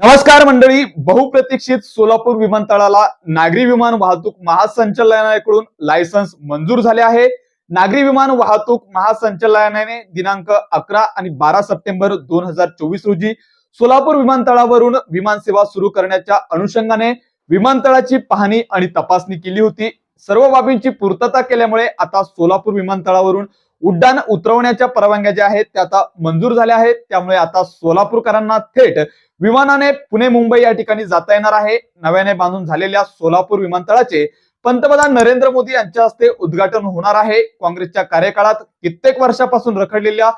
नमस्कार मंडळी बहुप्रतीक्षित सोलापूर विमानतळाला नागरी विमान वाहतूक महासंचालनालयाकडून लायसन्स मंजूर झाले आहे. नागरी विमान वाहतूक महासंचालनालयाने दिनांक अकरा आणि बारा सप्टेंबर दोन हजार चोवीस रोजी सोलापूर विमानतळावरून विमान सेवा सुरू करण्याच्या अनुषंगाने विमानतळाची पाहणी आणि तपासणी केली होती. सर्व बाबींची पूर्तता केल्यामुळे आता सोलापूर विमानतळावरून उड्डाण उतरवण्याच्या परवानग्या ज्या आहेत त्या आता मंजूर झाल्या आहेत. त्यामुळे आता सोलापूरकरांना थेट विमानाने पुणे मुंबई या ठिकाणी जाता येणार आहे. नव्याने बांधून झालेल्या सोलापूर विमानतळाचे पंतप्रधान नरेंद्र मोदी यांच्या हस्ते उद्घाटन होणार आहे. काँग्रेसच्या कार्यकाळात कित्येक वर्षापासून रखडलेल्या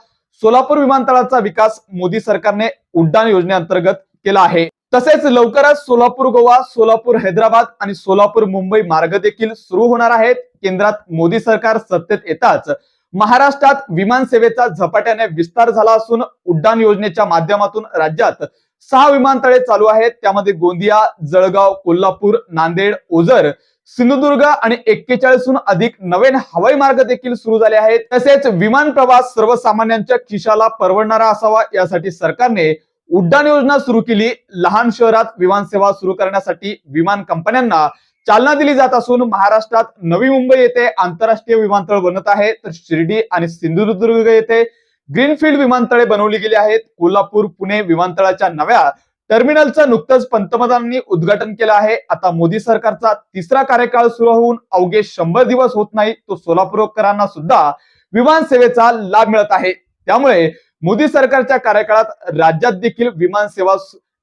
सोलापूर विमानतळाचा विकास मोदी सरकारने उड्डाण योजनेअंतर्गत केला आहे. तसेच लवकरच सोलापूर गोवा सोलापूर हैदराबाद आणि सोलापूर मुंबई मार्ग देखील सुरू होणार आहेत. केंद्रात मोदी सरकार सत्तेत येताच महाराष्ट्रात विमान सेवेचा झपाट्याने विस्तार झाला असून उड्डाण योजनेच्या माध्यमातून राज्यात सहा विमानतळे चालू आहेत. त्यामध्ये गोंदिया जळगाव कोल्हापूर नांदेड ओझर सिंधुदुर्ग आणि एक्केचाळीसहून अधिक नवीन हवाई मार्ग देखील सुरू झाले आहेत. तसेच विमान प्रवास सर्वसामान्यांच्या खिशाला परवडणारा असावा. यासाठी सरकारने उड्डाण योजना सुरू केली. लहान शहरात विमान सेवा सुरू करण्यासाठी विमान कंपन्यांना चालना दिली जात असून महाराष्ट्रात नवी मुंबई येथे आंतरराष्ट्रीय विमानतळ बनत आहे. तर शिर्डी आणि सिंधुदुर्ग येथे ग्रीनफील्ड विमानतळे बनवली गेली आहेत. कोल्हापूर पुणे विमानतळाच्या नव्या टर्मिनलचं नुकतंच पंतप्रधानांनी उद्घाटन केलं आहे. आता मोदी सरकारचा तिसरा कार्यकाळ सुरू होऊन अवघे शंभर दिवस होत नाही. तो सोलापूरकरांना सुद्धा विमान सेवेचा लाभ मिळत आहे. त्यामुळे मोदी सरकारच्या कार्यकाळात राज्यात देखील विमान सेवा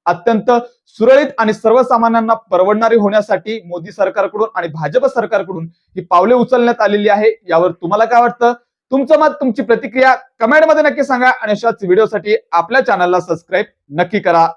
अत्यंत सुरळीत आणि सर्वसामान्यांना परवडणारी होण्यासाठी मोदी सरकारकडून आणि भाजप सरकारकडून ही पावले उचलण्यात आलेली आहे. यावर तुम्हाला काय वाटतं? तुमचं मत तुमची प्रतिक्रिया कमेंटमध्ये नक्की सांगा आणि अशाच व्हिडिओसाठी आपल्या चॅनलला सबस्क्राईब नक्की करा.